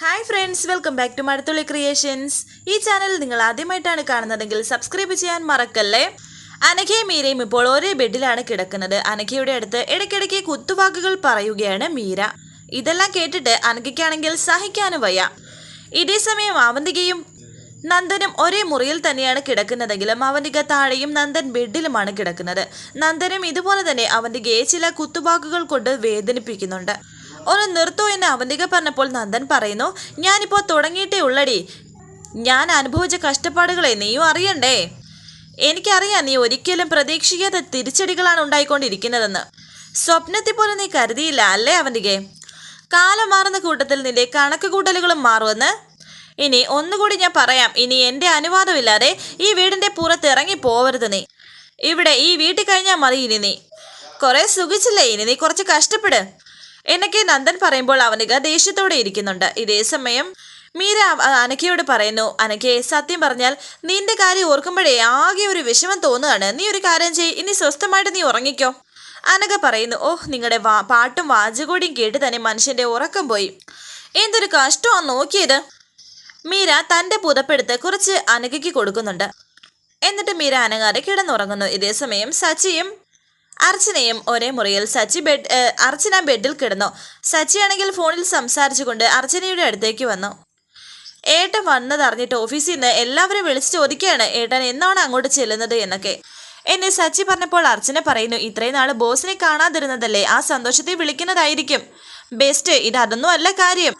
Hi friends welcome back to Mazhathulli creations ഈ channel നിങ്ങൾ ആദ്യമായിട്ടാണ് കാണുന്നതെങ്കിൽ സബ്സ്ക്രൈബ് ചെയ്യാൻ മറക്കല്ലേ? അനഘയും മീരയും ഇപ്പോൾ ഒരേ ബെഡിലാണ് കിടക്കുന്നത്. അനഘയുടെ അടുത്ത് ഇടയ്ക്കിടയ്ക്ക് കുത്തുവാക്കുകൾ പറയുകയാണ് മീര. ഇതെല്ലാം കേട്ടിട്ട് അനഘയ്ക്കാണെങ്കിൽ സഹിക്കാനും വയ്യ. ഇതേ സമയം അവന്തികയും നന്ദനും ഒരേ മുറിയിൽ തന്നെയാണ് കിടക്കുന്നതെങ്കിലും അവന്തിക താഴെയും നന്ദൻ ബെഡിലുമാണ് കിടക്കുന്നത്. നന്ദനും ഇതുപോലെ തന്നെ അവന്തികയെ ചില കുത്തുവാക്കുകൾ കൊണ്ട് വേദനിപ്പിക്കുന്നുണ്ട്. ഒന്ന് നിർത്തൂ എന്ന് അവന്തിക പറഞ്ഞപ്പോൾ നന്ദൻ പറയുന്നു ഞാനിപ്പോൾ തുടങ്ങിയിട്ടേ ഉള്ളടി. ഞാൻ അനുഭവിച്ച കഷ്ടപ്പാടുകളെ നീയും അറിയണ്ടേ? എനിക്കറിയാം നീ ഒരിക്കലും പ്രതീക്ഷിക്കാത്ത തിരിച്ചടികളാണ് ഉണ്ടായിക്കൊണ്ടിരിക്കുന്നതെന്ന്. സ്വപ്നത്തിൽ പോലും നീ കരുതിയില്ല അല്ലേ അവന്തികെ? കാലം മാറുന്ന കൂട്ടത്തിൽ നിന്റെ കണക്ക് കൂട്ടലുകളും മാറുമെന്ന്. ഇനി ഒന്നുകൂടി ഞാൻ പറയാം ഇനി എന്റെ അനുവാദമില്ലാതെ ഈ വീടിന്റെ പുറത്ത് ഇറങ്ങി പോവരുത് നീ. ഇവിടെ ഈ വീട്ടിൽ കഴിഞ്ഞാൽ മതി ഇനി നീ. കുറെ സുഖിച്ചില്ലേ? ഇനി നീ കുറച്ച് കഷ്ടപ്പെട്. എന്നൊക്കെ നന്ദൻ പറയുമ്പോൾ അവനിക ദേഷ്യത്തോടെ ഇരിക്കുന്നുണ്ട്. ഇതേ സമയം മീര അനക്കയോട് പറയുന്നു അനക്കെ സത്യം പറഞ്ഞാൽ നിന്റെ കാര്യം ഓർക്കുമ്പോഴേ ആകെ ഒരു വിഷമം തോന്നുകയാണ്. നീ ഒരു കാര്യം ചെയ് ഇനി സ്വസ്ഥമായിട്ട് നീ ഉറങ്ങിക്കോ. അനക പറയുന്നു ഓഹ് നിങ്ങളുടെ വാ പാട്ടും വാചകോടിയും കേട്ട് തന്നെ മനുഷ്യന്റെ ഉറക്കം പോയി. എന്തൊരു കഷ്ടമാ നോക്കിയത്. മീര തന്റെ പുതപ്പെടുത്ത് കുറച്ച് അനകയ്ക്ക് കൊടുക്കുന്നുണ്ട്. എന്നിട്ട് മീര അനങ്ങാതെ കിടന്നുറങ്ങുന്നു. ഇതേസമയം സച്ചിയും അർച്ചനയും ഒരേ മുറിയിൽ സച്ചി ബെഡ് അർച്ചന ബെഡിൽ കിടന്നു. സച്ചിയാണെങ്കിൽ ഫോണിൽ സംസാരിച്ചുകൊണ്ട് അർച്ചനയുടെ അടുത്തേക്ക് വന്നു. ഏട്ടൻ വന്നതറിഞ്ഞിട്ട് ഓഫീസിൽ നിന്ന് എല്ലാവരും വിളിച്ച് ചോദിക്കുകയാണ് ഏട്ടൻ എന്നാണ് അങ്ങോട്ട് ചെല്ലുന്നത്? എന്നൊക്കെ. എന്നെ സച്ചി പറഞ്ഞപ്പോൾ അർച്ചന പറയുന്നു ഇത്രയും നാൾ ബോസിനെ കാണാതിരുന്നതല്ലേ ആ സന്തോഷത്തെ വിളിക്കുന്നതായിരിക്കും. ബെസ്റ്റ് ഇത് അതൊന്നും അല്ല കാര്യം.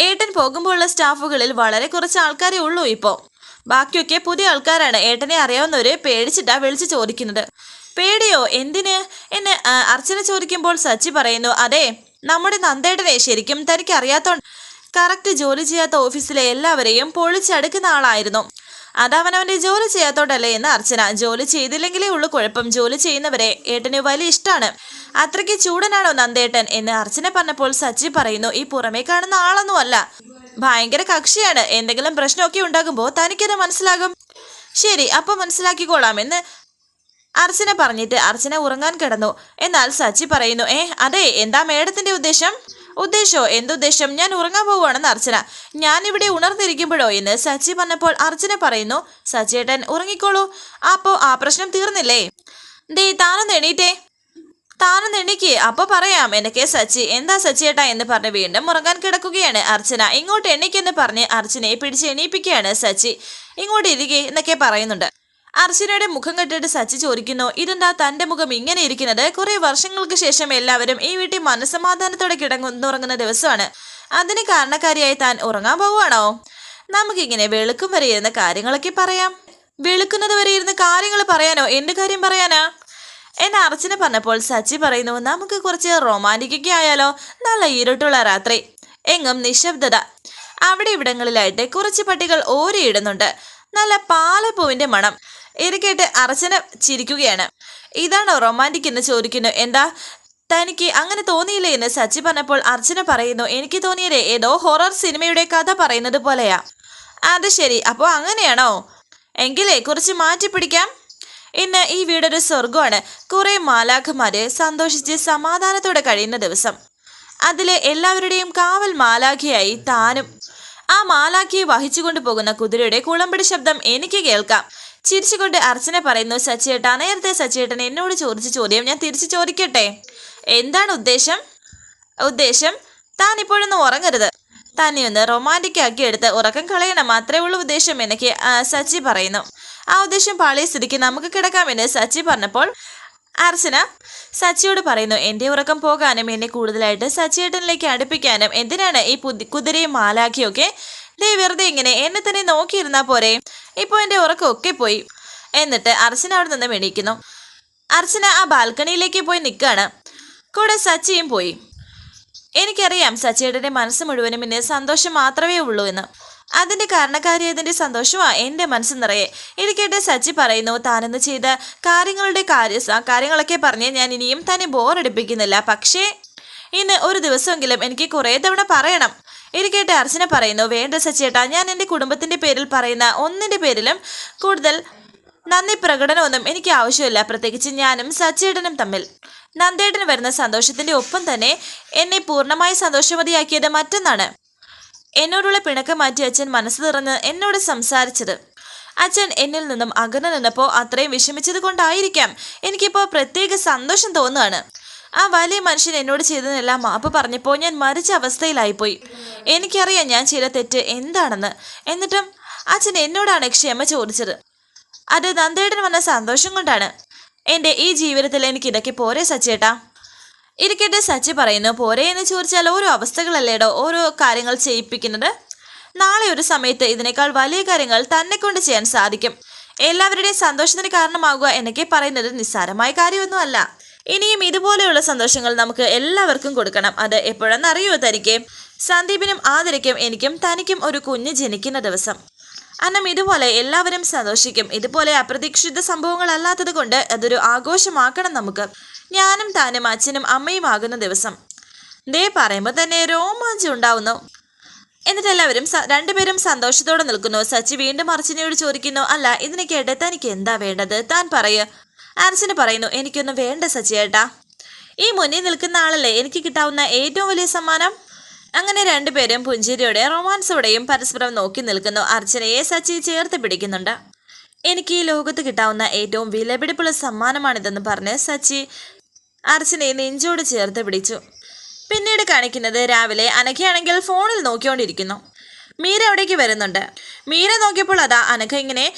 ഏട്ടൻ പോകുമ്പോഴുള്ള സ്റ്റാഫുകളിൽ വളരെ കുറച്ച് ആൾക്കാരേ ഉള്ളൂ ഇപ്പോൾ. ബാക്കിയൊക്കെ പുതിയ ആൾക്കാരാണ്. ഏട്ടനെ അറിയാവുന്നവരെ പേടിച്ചിട്ടാ വിളിച്ച് ചോദിക്കുന്നത്. പേടിയോ? എന്തിന്? എന്ന് അർച്ചന ചോദിക്കുമ്പോൾ സച്ചി പറയുന്നു അതെ നമ്മുടെ നന്ദേട്ടനെ ശരിക്കും തനിക്ക് അറിയാത്തോണ്ട് കറക്റ്റ് ജോലി ചെയ്യാത്ത ഓഫീസിലെ എല്ലാവരെയും പൊളിച്ചടുക്കുന്ന ആളായിരുന്നു. അതവനവന്റെ ജോലി ചെയ്യാത്തോണ്ടല്ലേ എന്ന് അർച്ചന ജോലി ചെയ്തില്ലെങ്കിലേ ഉള്ളൂ കുഴപ്പം. ജോലി ചെയ്യുന്നവരെ ഏട്ടന് വലിയ ഇഷ്ടമാണ് അത്രയ്ക്ക് ചൂടനാണോ നന്ദേട്ടൻ? എന്ന് അർച്ചന പറഞ്ഞപ്പോൾ സച്ചി പറയുന്നു ഈ പുറമേ കാണുന്ന ആളൊന്നും അല്ല. ഭയങ്കര കക്ഷിയാണ്. എന്തെങ്കിലും പ്രശ്നമൊക്കെ ഉണ്ടാകുമ്പോൾ തനിക്കത് മനസ്സിലാകും. ശരി അപ്പൊ മനസ്സിലാക്കിക്കോളാം എന്ന് അർച്ചന പറഞ്ഞിട്ട് അർച്ചന ഉറങ്ങാൻ കിടന്നു. എന്നാൽ സച്ചി പറയുന്നു ഏ അതെ എന്താ മേഡത്തിന്റെ ഉദ്ദേശം? ഉദ്ദേശോ എന്തുദ്ദേശം? ഞാൻ ഉറങ്ങാൻ പോവുകയാണെന്ന് അർച്ചന. ഇവിടെ ഉണർന്നിരിക്കുമ്പോഴോ എന്ന് സച്ചി പറഞ്ഞപ്പോൾ അർച്ചന പറയുന്നു സച്ചിയേട്ടൻ ഉറങ്ങിക്കോളൂ. അപ്പോ ആ പ്രശ്നം തീർന്നില്ലേ? ദേ താനൊന്ന് എണീറ്റേ. താനൊന്ന് എണീക്ക്. അപ്പൊ പറയാം എന്നൊക്കെ സച്ചി. എന്താ സച്ചിയേട്ടാ എന്ന് പറഞ്ഞ് വീണ്ടും ഉറങ്ങാൻ കിടക്കുകയാണ് അർച്ചന. ഇങ്ങോട്ട് എണീക്കെന്ന് പറഞ്ഞ് അർച്ചനയെ പിടിച്ച് എണീപ്പിക്കുകയാണ് സച്ചി. ഇങ്ങോട്ട് ഇരിക്കേ എന്നൊക്കെ പറയുന്നുണ്ട്. അർച്ചനയുടെ മുഖം കണ്ടിട്ട് സച്ചി ചോദിക്കുന്നു ഇതെന്താ തന്റെ മുഖം ഇങ്ങനെ ഇരിക്കുന്നത്? കുറെ വർഷങ്ങൾക്ക് ശേഷം എല്ലാവരും ഈ വീട്ടിൽ മനസ്സമാധാനത്തോടെ കിടങ്ങുന്നുറങ്ങുന്ന ദിവസമാണ്. അതിന് കാരണക്കാരിയായി താൻ ഉറങ്ങാൻ പോവുകയാണോ? നമുക്കിങ്ങനെ വെളുക്കും വരെ ഇരുന്ന് കാര്യങ്ങളൊക്കെ പറയാം. വെളുക്കുന്നത് വരെ ഇരുന്ന് കാര്യങ്ങൾ പറയാനോ? എന്ത് കാര്യം പറയാനാ? എന്നെ അർച്ചന പറഞ്ഞപ്പോൾ സച്ചി പറയുന്നു നമുക്ക് കുറച്ച് റൊമാന്റിക്കൊക്കെ ആയാലോ? നല്ല ഇരുട്ടുള്ള രാത്രി. എങ്ങും നിശബ്ദത. അവിടെ ഇവിടങ്ങളിലായിട്ട് കുറച്ച് പട്ടികൾ ഓരിയിടുന്നുണ്ട്. നല്ല പാലപ്പൂവിന്റെ മണം. ഇത് കേട്ട് അർച്ചന ചിരിക്കുകയാണ്. ഇതാണോ റൊമാന്റിക് എന്ന് ചോദിക്കുന്നു. എന്താ? തനിക്ക് അങ്ങനെ തോന്നിയില്ലേ എന്ന് സച്ചി പറഞ്ഞപ്പോൾ അർച്ചന പറയുന്നു എനിക്ക് തോന്നിയത് ഏതോ ഹൊറർ സിനിമയുടെ കഥ പറയുന്നത് പോലെയാ. അത് ശരി. അപ്പോൾ അങ്ങനെയാണോ? എങ്കിലേ കുറച്ച് മാറ്റി പിടിക്കാം. ഇന്ന് ഈ വീടൊരു സ്വർഗമാണ് കുറെ മാലാഖമാര് സന്തോഷിച്ച് സമാധാനത്തോടെ കഴിയുന്ന ദിവസം. അതിലെ എല്ലാവരുടെയും കാവൽ മാലാഖിയായി താനും. ആ മാലാഖിയെ വഹിച്ചുകൊണ്ട് പോകുന്ന കുതിരയുടെ കുളമ്പടി ശബ്ദം എനിക്ക് കേൾക്കാം. ചിരിച്ചുകൊണ്ട് അർച്ചന പറയുന്നു സച്ചിയേട്ടാ നേരത്തെ സച്ചിയേട്ടൻ എന്നോട് ചോദിച്ച ചോദ്യം ഞാൻ തിരിച്ചു ചോദിക്കട്ടെ? എന്താണ് ഉദ്ദേശം? ഉദ്ദേശം താൻ ഇപ്പോഴൊന്നും ഉറങ്ങരുത്. തന്നെ ഒന്ന് റൊമാന്റിക് ആക്കി എടുത്ത് ഉറക്കം കളയണം മാത്രമേ ഉള്ളൂ ഉദ്ദേശം എനിക്ക് സച്ചി പറയുന്നു. ആ ഉദ്ദേശം പാളിയ സ്ഥിതിക്ക് നമുക്ക് കിടക്കാമെന്ന് സച്ചി പറഞ്ഞപ്പോൾ അർച്ചന സച്ചിയോട് പറയുന്നു എന്റെ ഉറക്കം പോകാനും എന്നെ കൂടുതലായിട്ട് സച്ചിയേട്ടനിലേക്ക് അടുപ്പിക്കാനും എന്തിനാണ് ഈ കുതിരയും മാലാഖിയൊക്കെ ദേ വെറുതെ ഇങ്ങനെ എന്നെ തന്നെ നോക്കിയിരുന്നാ പോരെ. ഇപ്പോൾ എന്റെ ഉറക്കമൊക്കെ പോയി. എന്നിട്ട് അർച്ചന അവിടെ നിന്ന് എണീക്കുന്നു. അർച്ചന ആ ബാൽക്കണിയിലേക്ക് പോയി നിൽക്കുകയാണ് കൂടെ സച്ചിയും പോയി. എനിക്കറിയാം സച്ചിയുടെ മനസ്സ് മുഴുവനും പിന്നെ സന്തോഷം മാത്രമേ ഉള്ളൂ എന്ന്. അതിന്റെ കാരണക്കാരിയതിന്റെ സന്തോഷമാ എന്റെ മനസ്സ് നിറയെ. ഇത് കേട്ട് സച്ചി പറയുന്നു താനെന്ന് ചെയ്ത കാര്യങ്ങളുടെ കാര്യ കാര്യങ്ങളൊക്കെ പറഞ്ഞ് ഞാൻ ഇനിയും തന്നെ ബോറടിപ്പിക്കുന്നില്ല പക്ഷേ ഇന്ന് ഒരു ദിവസമെങ്കിലും എനിക്ക് കുറേ തവണ പറയണം. ഇത് കേട്ട് അർച്ചന പറയുന്നു വേണ്ട സച്ചേട്ടാ ഞാൻ എന്റെ കുടുംബത്തിന്റെ പേരിൽ പറയുന്ന ഒന്നിന്റെ പേരിലും കൂടുതൽ നന്ദി പ്രകടനമൊന്നും എനിക്ക് ആവശ്യമില്ല. പ്രത്യേകിച്ച് ഞാനും സച്ചേട്ടനും തമ്മിൽ. നന്ദേട്ടന് വരുന്ന സന്തോഷത്തിന്റെ ഒപ്പം തന്നെ എന്നെ പൂർണമായി സന്തോഷവതിയാക്കിയത് മറ്റൊന്നാണ്. എന്നോടുള്ള പിണക്കം മാറ്റി അച്ഛൻ മനസ്സ് തുറന്ന് എന്നോട് സംസാരിച്ചത്. അച്ഛൻ എന്നിൽ നിന്നും അകന്നു നിന്നപ്പോൾ അത്രയും വിഷമിച്ചത് കൊണ്ടായിരിക്കാം. എനിക്കിപ്പോൾ പ്രത്യേക സന്തോഷം തോന്നുകയാണ്. ആ വലിയ മനുഷ്യൻ എന്നോട് ചെയ്തതെല്ലാം മാപ്പ് പറഞ്ഞപ്പോൾ ഞാൻ മരിച്ച അവസ്ഥയിലായിപ്പോയി. എനിക്കറിയാം ഞാൻ ചെയ്ത തെറ്റ് എന്താണെന്ന്. എന്നിട്ടും അച്ഛൻ എന്നോടാണ് ക്ഷമ ചോദിച്ചത്. അത് നന്ദേടൻ വന്ന സന്തോഷം കൊണ്ടാണ്. എന്റെ ഈ ജീവിതത്തിൽ എനിക്ക് ഇതൊക്കെ പോരെ സച്ചേട്ടാ. ഇരിക്കട്ടെ സച്ചി പറയുന്നു പോരെ എന്ന് ചോദിച്ചാൽ ഓരോ അവസ്ഥകളല്ലേടോ? ഓരോ കാര്യങ്ങൾ ചെയ്യിപ്പിക്കുന്നത്. നാളെ ഒരു സമയത്ത് ഇതിനേക്കാൾ വലിയ കാര്യങ്ങൾ തന്നെ കൊണ്ട് ചെയ്യാൻ സാധിക്കും. എല്ലാവരുടെയും സന്തോഷത്തിന് കാരണമാകുക എന്നൊക്കെ പറയുന്നത് നിസ്സാരമായ കാര്യമൊന്നുമല്ല. ഇനിയും ഇതുപോലെയുള്ള സന്തോഷങ്ങൾ നമുക്ക് എല്ലാവർക്കും കൊടുക്കണം. അത് എപ്പോഴെന്ന് അറിയുമോ തനിക്ക്? സന്ദീപിനും ആദരിക്കും എനിക്കും തനിക്കും ഒരു കുഞ്ഞ് ജനിക്കുന്ന ദിവസം. അന്നം ഇതുപോലെ എല്ലാവരും സന്തോഷിക്കും. ഇതുപോലെ അപ്രതീക്ഷിത സംഭവങ്ങളല്ലാത്തത് കൊണ്ട് അതൊരു ആഘോഷമാക്കണം നമുക്ക്. ഞാനും താനും അച്ഛനും അമ്മയും ആകുന്ന ദിവസം. ദേ പറയുമ്പോൾ തന്നെ രോമാഞ്ചം ഉണ്ടാവുന്നു. എന്നിട്ട് എല്ലാവരും രണ്ടുപേരും സന്തോഷത്തോടെ നിൽക്കുന്നു. സച്ചി വീണ്ടും അർച്ചനയോട് ചോദിക്കുന്നു അല്ല ഇതിനെ കേട്ട് തനിക്ക് എന്താ വേണ്ടത്? താൻ പറയ്. അർച്ചന പറയുന്നു എനിക്കൊന്നും വേണ്ട സച്ചിയേട്ടാ ഈ മുന്നിൽ നിൽക്കുന്ന ആളല്ലേ? എനിക്ക് കിട്ടാവുന്ന ഏറ്റവും വലിയ സമ്മാനം? അങ്ങനെ രണ്ടുപേരും പുഞ്ചിരിയോടെ റൊമാൻസോടെയും പരസ്പരം നോക്കി നിൽക്കുന്നു. അർച്ചനയെ സച്ചി ചേർത്ത് പിടിക്കുന്നുണ്ട്. എനിക്ക് ഈ ലോകത്ത് കിട്ടാവുന്ന ഏറ്റവും വിലപിടിപ്പുള്ള സമ്മാനമാണിതെന്ന് പറഞ്ഞ് സച്ചി അർച്ചനയെ നെഞ്ചോട് ചേർത്ത് പിടിച്ചു. പിന്നീട് കാണിക്കുന്നത് രാവിലെ അനഘയാണെങ്കിൽ ഫോണിൽ നോക്കിക്കൊണ്ടിരിക്കുന്നു. മീര അവിടേക്ക് വരുന്നുണ്ട്. മീര നോക്കിയപ്പോൾ അതാ അനഘ ഇങ്ങനെ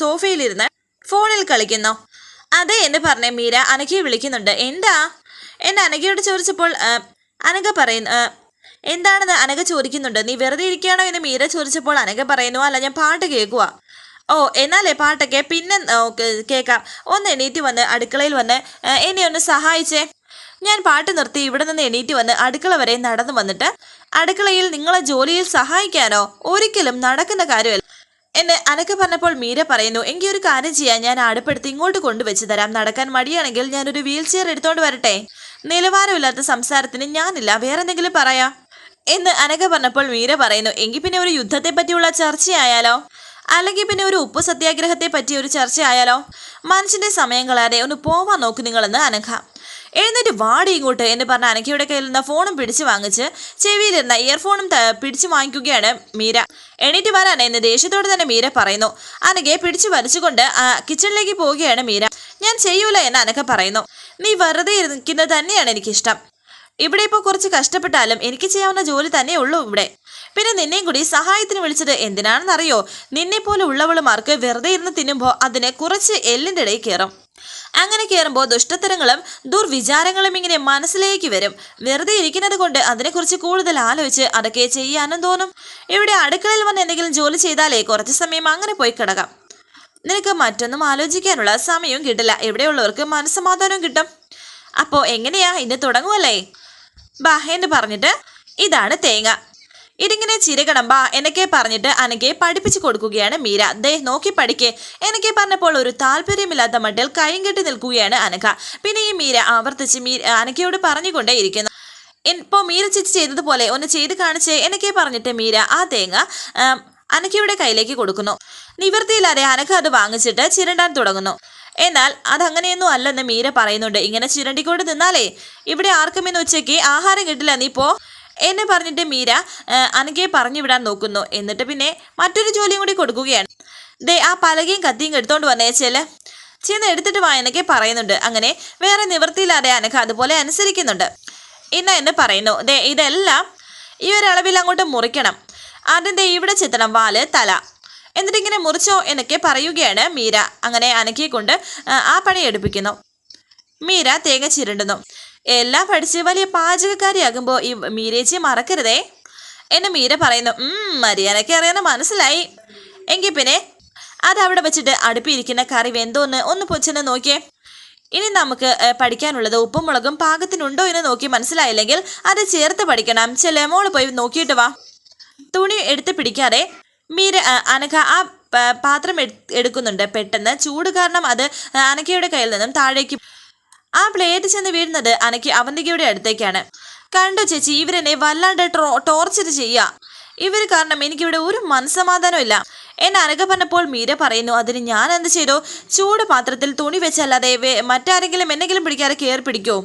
സോഫയിലിരുന്ന് ഫോണിൽ കളിക്കുന്നു. അതെ എന്ന് പറഞ്ഞ മീര. അനഘയെ വിളിക്കുന്നുണ്ട്. എന്താ? എന്റെ അനഘയോട് ചോദിച്ചപ്പോൾ അനഘ പറയുന്നു എന്താണെന്ന് അനഘ ചോദിക്കുന്നുണ്ട്. നീ വെറുതെ ഇരിക്കുകയാണോ എന്ന് മീര ചോദിച്ചപ്പോൾ അനഘ പറയുന്നു അല്ല ഞാൻ പാട്ട് കേൾക്കുക ഓ എന്നാലേ പാട്ടൊക്കെ? പിന്നെ കേൾക്കാം. ഒന്ന് എണീറ്റ് വന്ന് അടുക്കളയിൽ വന്ന് എന്നെ ഒന്ന് സഹായിച്ചേ. ഞാൻ പാട്ട് നിർത്തി ഇവിടെ നിന്ന് എണീറ്റ് വന്ന് അടുക്കള വരെ നടന്നു വന്നിട്ട് അടുക്കളയിൽ നിങ്ങളെ ജോലിയിൽ സഹായിക്കാനോ? ഒരിക്കലും നടക്കുന്ന കാര്യമല്ല. എന്നെ അനക്ക് പറഞ്ഞപ്പോൾ മീര പറയുന്നു എങ്കിൽ ഒരു കാര്യം ചെയ്യാൻ ഞാൻ അടുപ്പെടുത്ത് ഇങ്ങോട്ട് കൊണ്ടുവച്ച് തരാം. നടക്കാൻ മടിയാണെങ്കിൽ ഞാനൊരു വീൽ ചെയർ എടുത്തോണ്ട് വരട്ടെ. നിലവാരമില്ലാത്ത സംസാരത്തിന് ഞാനില്ല. വേറെന്തെങ്കിലും പറയാ? എന്ന് അനക പറഞ്ഞപ്പോൾ മീര പറയുന്നു എങ്കിൽ പിന്നെ ഒരു യുദ്ധത്തെ പറ്റിയുള്ള ചർച്ചയായാലോ? അല്ലെങ്കിൽ പിന്നെ ഒരു ഉപ്പ് സത്യാഗ്രഹത്തെ പറ്റി ഒരു ചർച്ചയായാലോ? മനുഷ്യന്റെ സമയം കളയാതെ ഒന്ന് പോവാൻ നോക്കു നിങ്ങളെന്ന് അനഘ. എഴുന്നേറ്റ് വാടി ഇങ്ങോട്ട് എന്ന് പറഞ്ഞ അനക്കയുടെ കയ്യിൽ നിന്ന് ഫോണും പിടിച്ചു വാങ്ങിച്ച് ചെവിയിലിരുന്ന ഇയർഫോണും പിടിച്ചു വാങ്ങിക്കുകയാണ് മീര. എണീറ്റ് വരാൻ എന്ന് ദേഷ്യത്തോടെ തന്നെ മീര പറയുന്നു. അനകെ പിടിച്ചു വലിച്ചുകൊണ്ട് കിച്ചണിലേക്ക് പോവുകയാണ് മീര. ഞാൻ ചെയ്യൂല എന്ന് അനക്ക പറയുന്നു. നീ വെറുതെ ഇരിക്കുന്നത് തന്നെയാണ് എനിക്കിഷ്ടം. ഇവിടെ ഇപ്പോൾ കുറച്ച് കഷ്ടപ്പെട്ടാലും എനിക്ക് ചെയ്യാവുന്ന ജോലി തന്നെ ഉള്ളൂ ഇവിടെ. പിന്നെ നിന്നെയും കൂടി സഹായത്തിന് വിളിച്ചത് എന്തിനാണെന്നറിയോ? നിന്നെ പോലെ ഉള്ളവളുമാർക്ക് വെറുതെ ഇരുന്ന് തിന്നുമ്പോൾ അതിന് കുറച്ച് എല്ലിന്റെ ഇടയിൽ കയറും അങ്ങനെ കയറുമ്പോൾ ദുഷ്ടത്തരങ്ങളും ദുർവിചാരങ്ങളും ഇങ്ങനെ മനസ്സിലേക്ക് വരും. വെറുതെ ഇരിക്കുന്നത് കൊണ്ട് അതിനെക്കുറിച്ച് കൂടുതൽ ആലോചിച്ച് അതൊക്കെ ചെയ്യാനും തോന്നും. ഇവിടെ അടുക്കളയിൽ വന്ന് എന്തെങ്കിലും ജോലി ചെയ്താലേ കുറച്ച് സമയം അങ്ങനെ പോയി കിടക്കാം. നിനക്ക് മറ്റൊന്നും ആലോചിക്കാനുള്ള സമയവും കിട്ടില്ല. എവിടെയുള്ളവർക്ക് മനസ്സമാധാനവും കിട്ടും. അപ്പോൾ എങ്ങനെയാ? ഇന്ന് തുടങ്ങുമല്ലേ ബാ എന്ന് പറഞ്ഞിട്ട് ഇതാണ് തേങ്ങ. ഇതിങ്ങനെ ചിരകണമ്പ എനക്കെ പറഞ്ഞിട്ട് അനക്കെ പഠിപ്പിച്ചു കൊടുക്കുകയാണ് മീര. ദേ നോക്കി പഠിക്കേ. എന്നൊക്കെ പറഞ്ഞപ്പോൾ ഒരു താല്പര്യമില്ലാത്ത മട്ടിൽ കൈയും കെട്ടി നിൽക്കുകയാണ് അനഘ. പിന്നെ ഈ മീര ആവർത്തിച്ച് മീ അനക്കയോട് പറഞ്ഞുകൊണ്ടേ ഇരിക്കുന്നു. ഇപ്പോൾ മീര ചേച്ചി ചെയ്തതുപോലെ ഒന്ന് ചെയ്ത് കാണിച്ചേ എന്നൊക്കെ പറഞ്ഞിട്ട് മീര ആ തേങ്ങ അനക്കയുടെ കയ്യിലേക്ക് കൊടുക്കുന്നു. നിവൃത്തിയില്ലാതെ അനഘ അത് വാങ്ങിച്ചിട്ട് ചിരണ്ടാൻ തുടങ്ങുന്നു. എന്നാൽ അതങ്ങനെയൊന്നും അല്ലെന്ന് മീര പറയുന്നുണ്ട്. ഇങ്ങനെ ചിരണ്ടിക്കൊണ്ട് നിന്നാലേ ഇവിടെ ആർക്കും ഇന്ന് ഉച്ചയ്ക്ക് ആഹാരം കിട്ടില്ല. നീ പോ. എന്നെ പറഞ്ഞിട്ട് മീര അനഘയെ പറഞ്ഞു വിടാൻ നോക്കുന്നു. എന്നിട്ട് പിന്നെ മറ്റൊരു ജോലിയും കൂടി കൊടുക്കുകയാണ്. ദേ ആ പലകയും കത്തിയും എടുത്തോണ്ട് വന്നേ ചെല്ല് ചെന്ന് എടുത്തിട്ട് വാ എന്നൊക്കെ പറയുന്നുണ്ട്. അങ്ങനെ വേറെ നിവൃത്തിയില്ലാതെ അനഘ അതുപോലെ അനുസരിക്കുന്നുണ്ട്. ഇന്ന എന്ന് പറയുന്നു ദേ ഇതെല്ലാം ഈ ഒരളവിൽ അങ്ങോട്ട് മുറിക്കണം. ആദ്യം ദേ ഇവിടെ ചെത്തണം വാൽ തല. എന്നിട്ടിങ്ങനെ മുറിച്ചോ എന്നൊക്കെ പറയുകയാണ് മീര. അങ്ങനെ അനക്കിയെ കൊണ്ട് ആ പണി എടുപ്പിക്കുന്നു. മീര തേങ്ങ ചിരണ്ടുന്നു. എല്ലാം പഠിച്ച് വലിയ പാചകക്കാരിയാകുമ്പോൾ ഈ മീരേച്ചി മറക്കരുതേ. എന്നെ മീര പറയുന്നു മരിയാനൊക്കെ അറിയാന്ന് മനസ്സിലായി. എങ്കിൽ പിന്നെ അതവിടെ വെച്ചിട്ട് അടുപ്പിയിരിക്കുന്ന കറി വെന്തോന്ന് ഒന്ന് പൊച്ചെന്ന് നോക്കിയേ. ഇനി നമുക്ക് പഠിക്കാനുള്ളത് ഉപ്പും മുളകും പാകത്തിനുണ്ടോ എന്ന് നോക്കി മനസ്സിലായില്ലെങ്കിൽ അത് ചേർത്ത് പഠിക്കണം. ചില മോൾ പോയി നോക്കിയിട്ട് വാ. തുണി എടുത്ത് പിടിക്കാതെ മീര അനഘ ആ പാത്രം എടു- എടുക്കുന്നുണ്ട്. പെട്ടെന്ന് ചൂട് കാരണം അത് അനഘയുടെ കയ്യിൽ നിന്നും താഴേക്ക് ആ പ്ലേറ്റ് ചെന്ന് വീഴുന്നത് അനക്ക് അവന്തികയുടെ അടുത്തേക്കാണ്. കണ്ടോ ചേച്ചി ഇവരെന്നെ വല്ലാണ്ട് ടോർച്ചർ ചെയ്യുക ഇവർ കാരണം എനിക്കിവിടെ ഒരു മനസ്സമാധാനമില്ല എന്നെ അനക പറഞ്ഞപ്പോൾ മീര പറയുന്നു അതിന് ഞാൻ എന്ത് ചെയ്തു? ചൂട് പാത്രത്തിൽ തുണി വെച്ചല്ലാതെ മറ്റാരെങ്കിലും എന്നെങ്കിലും പിടിക്കാതെ കയറി പിടിക്കോ?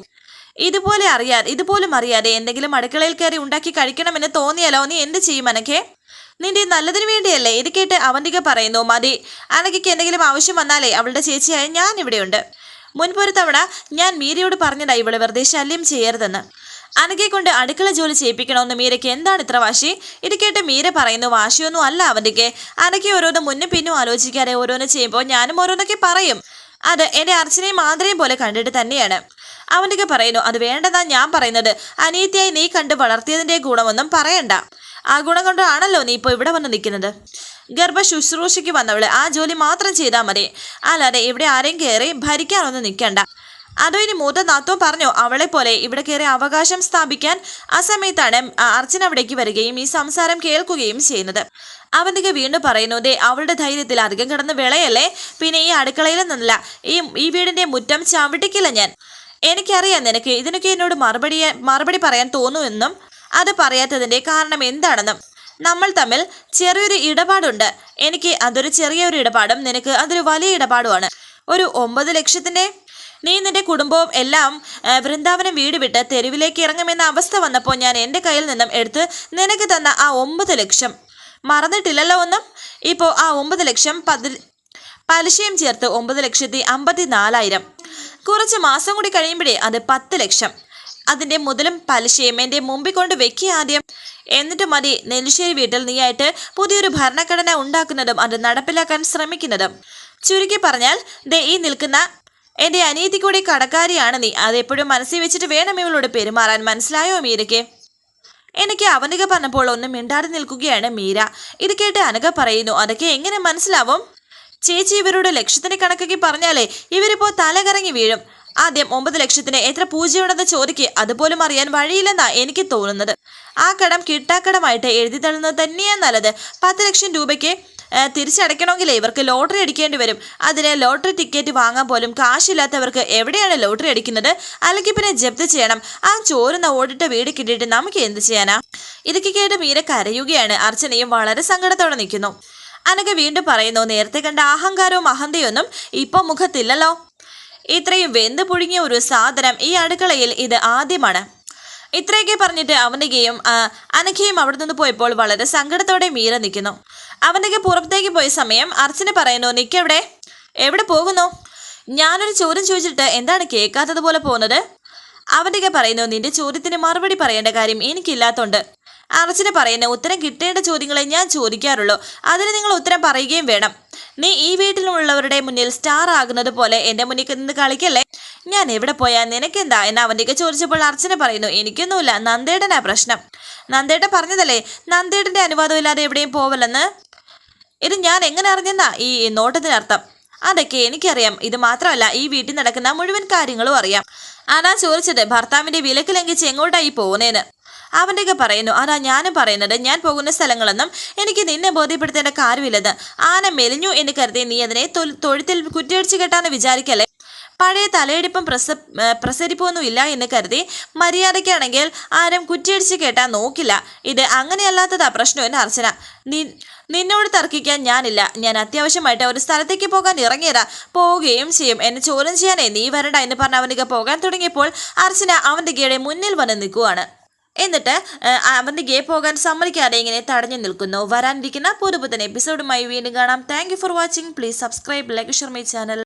ഇതുപോലെ അറിയാ ഇതുപോലും അറിയാതെ എന്തെങ്കിലും അടുക്കളയിൽ കയറി ഉണ്ടാക്കി കഴിക്കണമെന്ന് തോന്നിയാലോ? നീ എന്ത് ചെയ്യും അനക്കെ നിന്റെ നല്ലതിന് വേണ്ടിയല്ലേ? ഇത് കേട്ട് അവന്തിക പറയുന്നു മതി അനക്കയ്ക്ക് എന്തെങ്കിലും ആവശ്യം വന്നാലേ അവളുടെ ചേച്ചിയായ ഞാൻ ഇവിടെയുണ്ട് മുൻപൊരു തവണ ഞാൻ മീരയോട് പറഞ്ഞതാ ഇവളെ വെറുതെ ശല്യം ചെയ്യരുതെന്ന്. അനകയെ കൊണ്ട് അടുക്കള ജോലി ചെയ്യിപ്പിക്കണമെന്ന് മീരയ്ക്ക് എന്താണ് ഇത്ര വാശി? ഇത് കേട്ട് മീര പറയുന്നു വാശിയൊന്നും അല്ല അവന്റെക്ക് അനക്കെ ഓരോന്ന് മുന്നും പിന്നും ആലോചിക്കാതെ ഓരോന്ന് ചെയ്യുമ്പോൾ ഞാനും ഓരോന്നൊക്കെ പറയും. അത് എന്റെ അർച്ചനയും മാതൃയും പോലെ കണ്ടിട്ട് തന്നെയാണ്. അവന്തിക പറയുന്നു അത് വേണ്ടെന്നാ ഞാൻ പറയുന്നത്. അനിയത്തിയായി നീ കണ്ട് വളർത്തിയതിന്റെ ഗുണമൊന്നും പറയണ്ട. ആ ഗുണം കൊണ്ടാണല്ലോ നീ ഇപ്പോൾ ഇവിടെ വന്ന് നിൽക്കുന്നത്. ഗർഭ ശുശ്രൂഷയ്ക്ക് വന്നവൾ. ആ ജോലി മാത്രം ചെയ്താൽ മതി. അല്ലാതെ ഇവിടെ ആരെയും കയറി ഭരിക്കാനൊന്നും നിൽക്കണ്ട. അതോ ഇനി മൂത്ത നാത്തോ പറഞ്ഞോ അവളെ പോലെ ഇവിടെ കയറി അവകാശം സ്ഥാപിക്കാൻ? ആ സമയത്താണ് അർച്ചന അവിടേക്ക് വരികയും ഈ സംസാരം കേൾക്കുകയും ചെയ്യുന്നത്. അവന്തിക വീണ്ടും പറയുന്നു ദേ അവളുടെ ധൈര്യത്തിൽ അധികം കിടന്ന് വിളയല്ലേ? പിന്നെ ഈ അടുക്കളയിൽ നിന്നല്ല. ഈ ഈ വീടിന്റെ മുറ്റം ചവിട്ടിക്കില്ല ഞാൻ. എനിക്കറിയാം നിനക്ക്. ഇതിനൊക്കെ എന്നോട് മറുപടി മറുപടി പറയാൻ തോന്നുമെന്നും അത് പറയാത്തതിന്റെ കാരണം എന്താണെന്നും. നമ്മൾ തമ്മിൽ ചെറിയൊരു ഇടപാടുണ്ട്. എനിക്ക് അതൊരു ചെറിയൊരു ഇടപാടും നിനക്ക് അതൊരു വലിയ ഇടപാടുമാണ്. ഒരു ഒമ്പത് ലക്ഷത്തിന്റെ നീ നിന്റെ കുടുംബവും എല്ലാം വൃന്ദാവനം വീട് വിട്ട് തെരുവിലേക്ക് ഇറങ്ങുമെന്ന അവസ്ഥ വന്നപ്പോൾ ഞാൻ എന്റെ കയ്യിൽ നിന്നും എടുത്ത് നിനക്ക് തന്ന ആ ഒമ്പത് ലക്ഷം. മറന്നിട്ടില്ലല്ലോ ഒന്നും? ഇപ്പോൾ ആ ഒമ്പത് ലക്ഷം പതി പലിശയും ചേർത്ത് ഒമ്പത് ലക്ഷത്തി അമ്പത്തി നാലായിരം കുറച്ച് മാസം കൂടി കഴിയുമ്പോഴേ അത് പത്ത് ലക്ഷം. അതിന്റെ മുതലും പലിശയും എന്റെ മുമ്പിൽ കൊണ്ട് വെക്കുക ആദ്യം. എന്നിട്ട് മതി നെല്ലിശ്ശേരി വീട്ടിൽ നീയായിട്ട് പുതിയൊരു ഭരണഘടന ഉണ്ടാക്കുന്നതും അത് നടപ്പിലാക്കാൻ ശ്രമിക്കുന്നതും. ചുരുക്കി പറഞ്ഞാൽ ദേ ഈ നിൽക്കുന്ന എന്റെ അനീതി കൂടി കടക്കാരിയാണ് നീ. അതെപ്പോഴും മനസ്സിൽ വെച്ചിട്ട് വേണം ഇവളോട് പെരുമാറാൻ. മനസ്സിലായോ മീരയ്ക്ക്? എനിക്ക് അവനിക പറഞ്ഞപ്പോൾ ഒന്നും മിണ്ടാതെ നിൽക്കുകയാണ് മീര. ഇത് കേട്ട് അനക പറയുന്നു അതൊക്കെ എങ്ങനെ മനസ്സിലാവും? ചേച്ചി ഇവരുടെ ലക്ഷ്യത്തിന് കണക്കൊക്കെ പറഞ്ഞാലേ ഇവരിപ്പോ തലകറങ്ങി വീഴും. ആദ്യം ഒമ്പത് ലക്ഷത്തിന് എത്ര പൂജയുണ്ടെന്ന് ചോദിക്കുക അതുപോലും അറിയാൻ വഴിയില്ലെന്നാ എനിക്ക് തോന്നുന്നത്. ആ കടം കിട്ടാക്കടമായിട്ട് എഴുതി തള്ളുന്നത് തന്നെയാണ് നല്ലത്. പത്ത് ലക്ഷം രൂപയ്ക്ക് തിരിച്ചടയ്ക്കണമെങ്കിൽ ഇവർക്ക് ലോട്ടറി അടിക്കേണ്ടി വരും. അതിന് ലോട്ടറി ടിക്കറ്റ് വാങ്ങാൻ പോലും കാശില്ലാത്തവർക്ക് എവിടെയാണ് ലോട്ടറി അടിക്കുന്നത്? അല്ലെങ്കിൽ പിന്നെ ജപ്തി ചെയ്യണം. ആ ചോരുന്ന ഓടിട്ട് വീട് കിട്ടിയിട്ട് നമുക്ക് എന്ത് ചെയ്യാനാ? ഇതൊക്കെ കേട്ട് മീര കരയുകയാണ്. അർച്ചനയും വളരെ സങ്കടത്തോടെ നിൽക്കുന്നു. അനക വീണ്ടും പറയുന്നു നേരത്തെ കണ്ട അഹങ്കാരവും അഹന്തയൊന്നും ഇപ്പൊ മുഖത്തില്ലല്ലോ. ഇത്രയും വെന്ത് പുഴുങ്ങിയ ഒരു സാധനം ഈ അടുക്കളയിൽ ഇത് ആദ്യമാണ്. ഇത്രയൊക്കെ പറഞ്ഞിട്ട് അവനികയും അനഖയും അവിടെ നിന്ന് പോയപ്പോൾ വളരെ സങ്കടത്തോടെ മീര നിൽക്കുന്നു. അവനിക പുറത്തേക്ക് പോയ സമയം അർച്ചന പറയുന്നു നിൽക്കെവിടെ എവിടെ പോകുന്നു? ഞാനൊരു ചോദ്യം ചോദിച്ചിട്ട് എന്താണ് കേൾക്കാത്തതുപോലെ പോകുന്നത്? അവനിക പറയുന്നു നിന്റെ ചോദ്യത്തിന് മറുപടി പറയേണ്ട കാര്യം എനിക്കില്ലാത്തോണ്ട്. അർച്ചന പറയുന്നു ഉത്തരം കിട്ടേണ്ട ചോദ്യങ്ങളെ ഞാൻ ചോദിക്കാറുള്ളൂ. അതിന് നിങ്ങൾ ഉത്തരം പറയുകയും വേണം. നീ ഈ വീട്ടിലുള്ളവരുടെ മുന്നിൽ സ്റ്റാർ ആകുന്നത് പോലെ എന്റെ മുന്നിൽ നിന്ന് കളിക്കല്ലേ? ഞാൻ എവിടെ പോയാൽ നിനക്കെന്താ? എന്ന് അവന്റെയൊക്കെ ചോദിച്ചപ്പോൾ അർച്ചന പറയുന്നു എനിക്കൊന്നുമില്ല. നന്ദേടനാ പ്രശ്നം. നന്ദേട്ടൻ പറഞ്ഞതല്ലേ? നന്ദേട്ടന്റെ അനുവാദം ഇല്ലാതെ എവിടെയും പോവല്ലെന്ന്? ഇത് ഞാൻ എങ്ങനെ അറിഞ്ഞെന്നാ? ഈ നോട്ടത്തിനർത്ഥം. അതൊക്കെ എനിക്കറിയാം. ഇത് മാത്രമല്ല ഈ വീട്ടിൽ നടക്കുന്ന മുഴുവൻ കാര്യങ്ങളും അറിയാം. അതാ ചോദിച്ചത് ഭർത്താവിന്റെ വിലക്ക് ലംഘിച്ച് എങ്ങോട്ടായി പോകുന്നേന്ന്? അവന്റെയൊക്കെ പറയുന്നു അതാ ഞാനും പറയുന്നത് ഞാൻ പോകുന്ന സ്ഥലങ്ങളൊന്നും എനിക്ക് നിന്നെ ബോധ്യപ്പെടുത്തേണ്ട കാര്യമില്ലെന്ന്. ആന മെലിഞ്ഞു എന്ന് കരുതി നീ അതിനെ തൊൽ- തൊഴുത്തിൽ കുറ്റിയടിച്ച് കെട്ടാന്ന് വിചാരിക്കല്ലേ? പഴയ തലയെടുപ്പും പ്രസ ഏർ പ്രസരിപ്പൊന്നും ഇല്ല എന്ന് കരുതി മര്യാദയ്ക്കാണെങ്കിൽ ആരും കുറ്റിയടിച്ച് കേട്ടാൻ നോക്കില്ല. ഇത് അങ്ങനെയല്ലാത്തതാ പ്രശ്നം എന്ന് അർച്ചന. നീ നിന്നോട് തർക്കിക്കാൻ ഞാനില്ല. ഞാൻ അത്യാവശ്യമായിട്ട് ഒരു സ്ഥലത്തേക്ക് പോകാൻ ഇറങ്ങിയതാ. പോവുകയും ചെയ്യും. എന്നെ ചോദ്യം ചെയ്യാനേ നീ വരണ്ട എന്ന് പറഞ്ഞ് അവനിക പോകാൻ തുടങ്ങിയപ്പോൾ അർച്ചന അവന്റെ കീഴെ മുന്നിൽ വന്ന് നിൽക്കുവാണ്. എന്നിട്ട് അവന്റെ ഗേ പോകാൻ സമ്മതിക്കാതെ ഇങ്ങനെ തടഞ്ഞു നിൽക്കുന്നു. വരാനിരിക്കുന്ന പുതുപുത്തൻ എപ്പിസോഡുമായി വീണ്ടും കാണാം. Thank for watching please subscribe like share my channel